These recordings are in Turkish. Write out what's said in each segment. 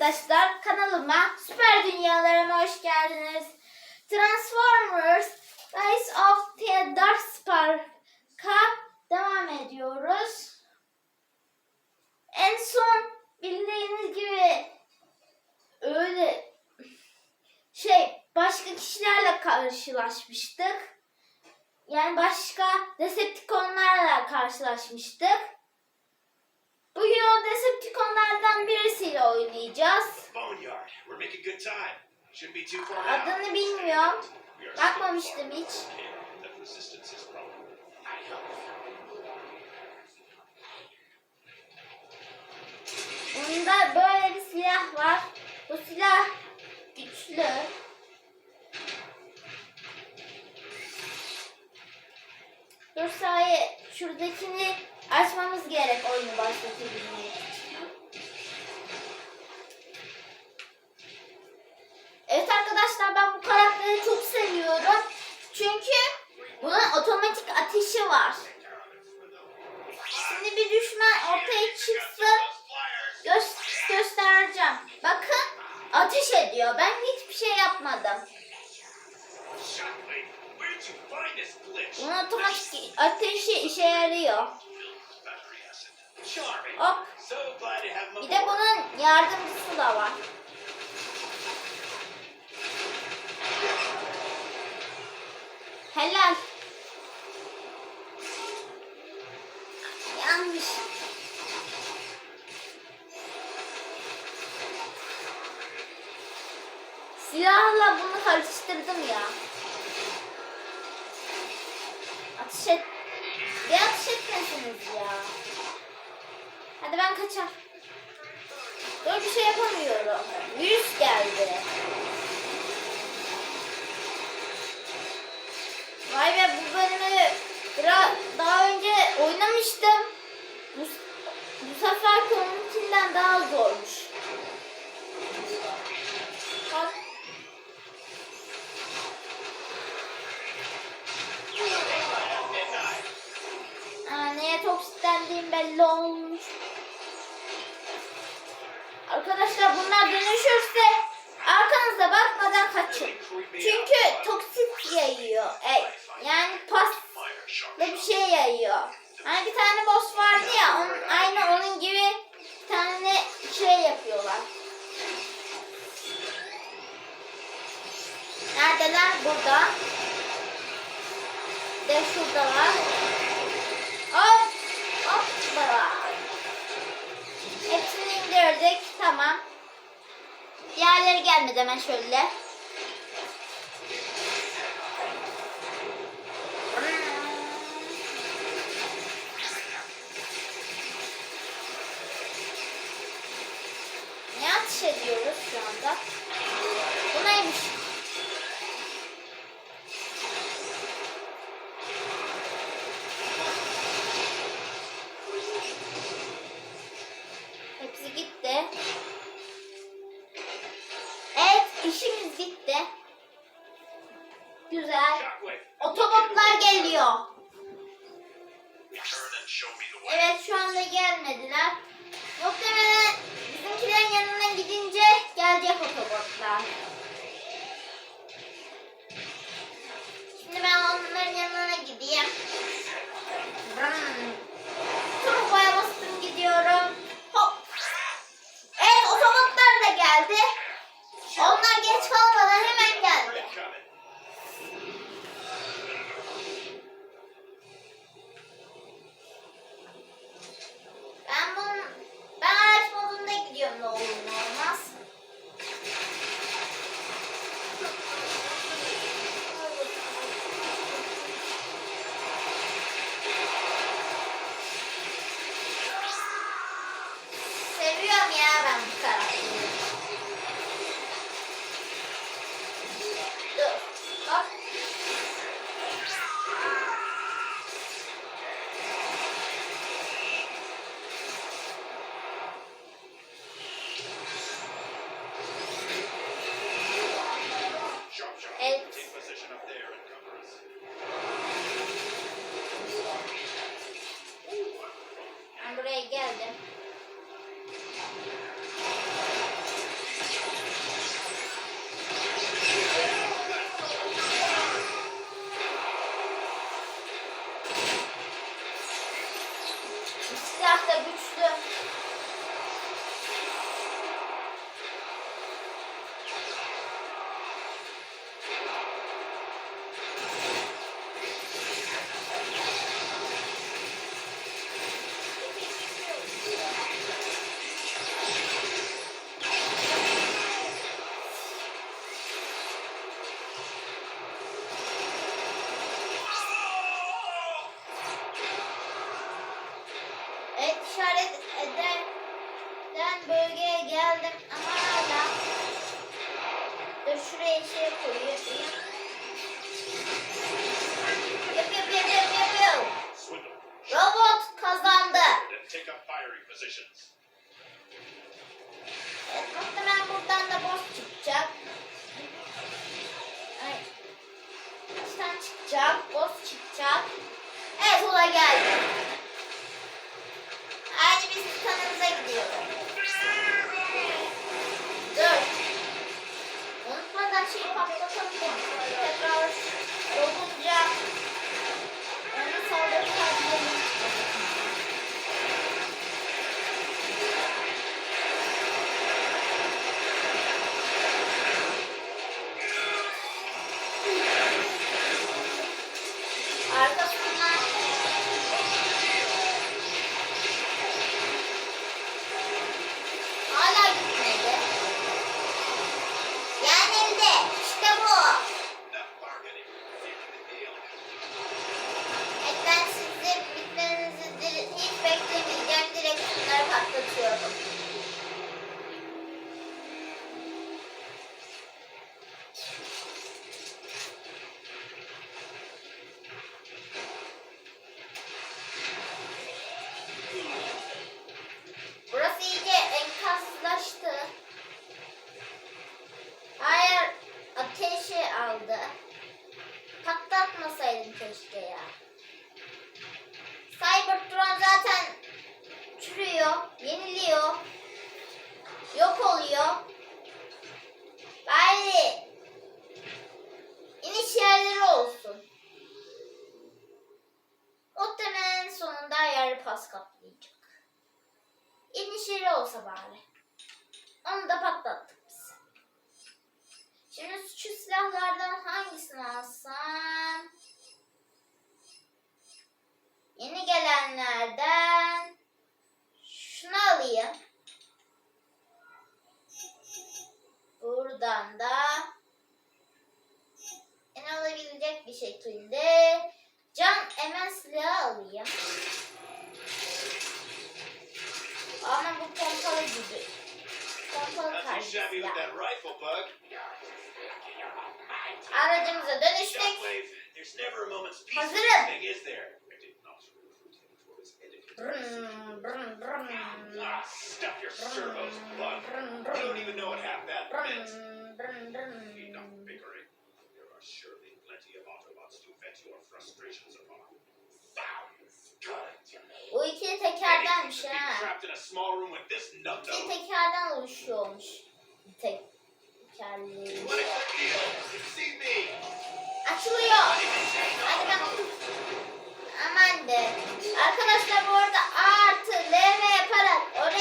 arkadaşlar kanalıma Süper Dünyalarıma hoş geldiniz. Transformers Rise of the Dark Spark'a devam ediyoruz. En son bildiğiniz gibi öyle şey başka kişilerle karşılaşmıştık. Yani başka Decepticonlarla karşılaşmıştık. Bugün o Decepticonlardan birisiyle oynayacağız. Boneyard. We're making good time. Shouldn't be too far now. Adını bilmiyorum. We are Bakmamıştım hiç. still far. The resistance is growing. I help. Bunda böyle bir silah var. Bu silah güçlü. Dur sahi şuradakini açmamız gerek oyunu başlatabilmek ateşi işe yarıyor. Hop. Bir de bunun yardımcısı da var. Helal. Yanlış. Silahla bunu karıştırdım ya. Ateş et. Bir ateş etmesiniz ya. Hadi ben kaçar. Böyle bir şey yapamıyorum. Virüs geldi. Vay be bu bölümü biraz daha önce oynamıştım. Bu, bu sefer onunkinden daha zormuş. Belli. Arkadaşlar bunlar dönüşürse arkanıza bakmadan kaçın. Çünkü toksit yayıyor. E, yani Fire sharp. bir şey yayıyor. Hani bir tane boss vardı ya onun, aynı onun gibi bir tane şey yapıyorlar. Neredeler? Burada. De şuradalar. Hop. Hepsini indirdik. Tamam. Diğerleri gelmedi hemen şöyle. Ne atış ediyoruz şu anda? silah da güçlü. Ama hala Dur şuraya şey koyayım. Yap yap yap yap yap yap. Robot kazandı. Evet, muhtemelen buradan da boss çıkacak. Ay. Baştan çıkacak, boss Buradan da en olabilecek bir şekilde can emen silahı alayım. Ama bu pompalı gibi. Pompalı Nothing karşı shabby with silah. that rifle, Bug. Aracımıza dönüştük. Hazırım. Brrm, brrm, brrm. Stuff your servos, brrm. Enough bickering. There are surely plenty of Autobots to vent your frustrations upon. Sounds good to me. Bu ikili trapped in a small room with this İkili tekerden oluşuyormuş. Tek tekerleği. Açılıyor. Aman de. Arkadaşlar bu arada artı LM yaparak oraya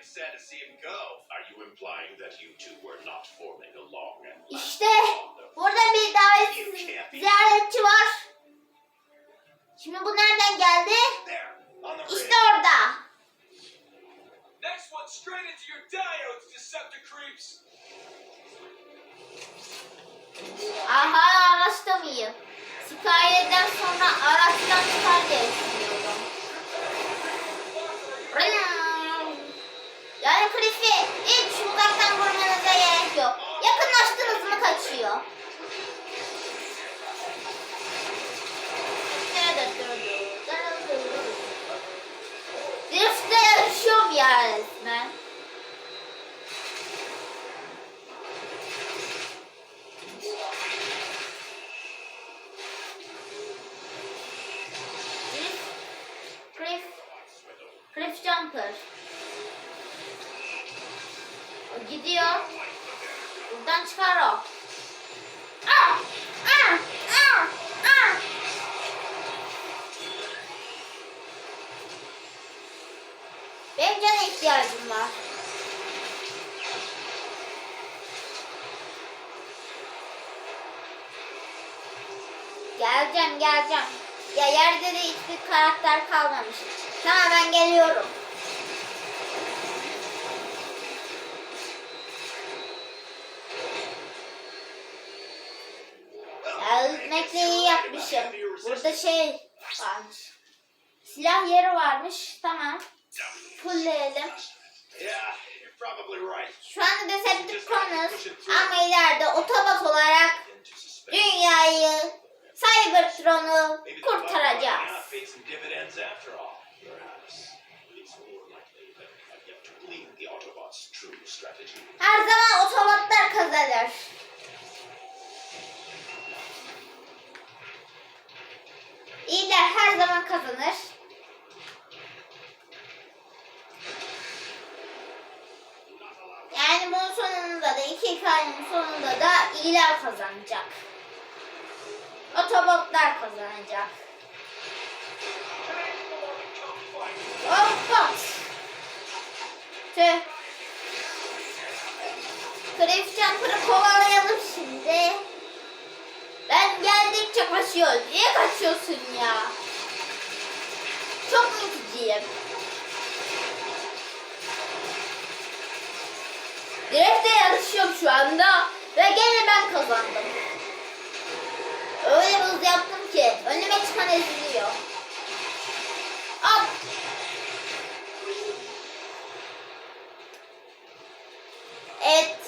I'm sad to see him go. Are you implying that you two were not forming a long and İşte burada bir davetsiz ziyaretçi var. Şimdi bu nereden geldi? İşte orada. Next one straight into your diodes, Decepticreeps. Aha araçta mıyım? Hikayeden sonra araçtan çıkar hiç uzaktan vurmanıza gerek yok. Yakınlaştınız mı kaçıyor. Geleceğim. Ya yerde de hiçbir karakter kalmamış. Tamam ben geliyorum. Gelmekle iyi yapmışım. Burada şey varmış. Silah yeri varmış. Tamam. Fullleyelim. Şu anda Decepticonuz ama ileride otobot olarak dünyayı, Cybertron'u kurtaracağız. Her zaman otobotlar kazanır. İyiler her zaman kazanır. Yani bunun sonunda da iki hikayenin sonunda da iyiler kazanacak. Kazanacak. Hoppa. Tüh. Cliff Jumper'ı kovalayalım şimdi. Ben geldikçe kaçıyor. Niye kaçıyorsun ya? Çok mutluyum. Direkte yarışıyorum şu anda. Ve gene ben kazandım. Öyle hız yaptım ki önüme çıkan eziliyor. Al. Evet.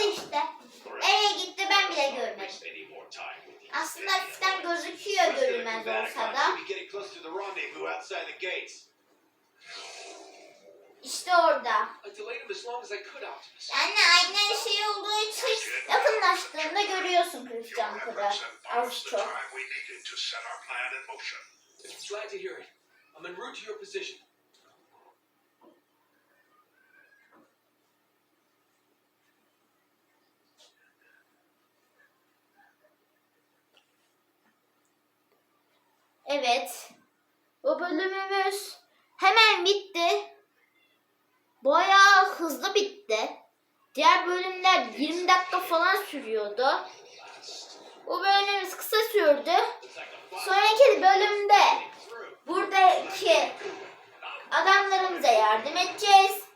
Now. işte. Nereye gitti ben bile görmedim. Aslında hafiften gözüküyor görünmez olsa da. İşte orada. Yani aynı şey olduğu için yakınlaştığında görüyorsun Chris Jumper'ı. Az çok. Glad to hear it. I'm en route to your position. Evet. Bu bölümümüz hemen bitti. Bayağı hızlı bitti. Diğer bölümler 20 dakika falan sürüyordu. Bu bölümümüz kısa sürdü. Sonraki bölümde buradaki adamlarımıza yardım edeceğiz.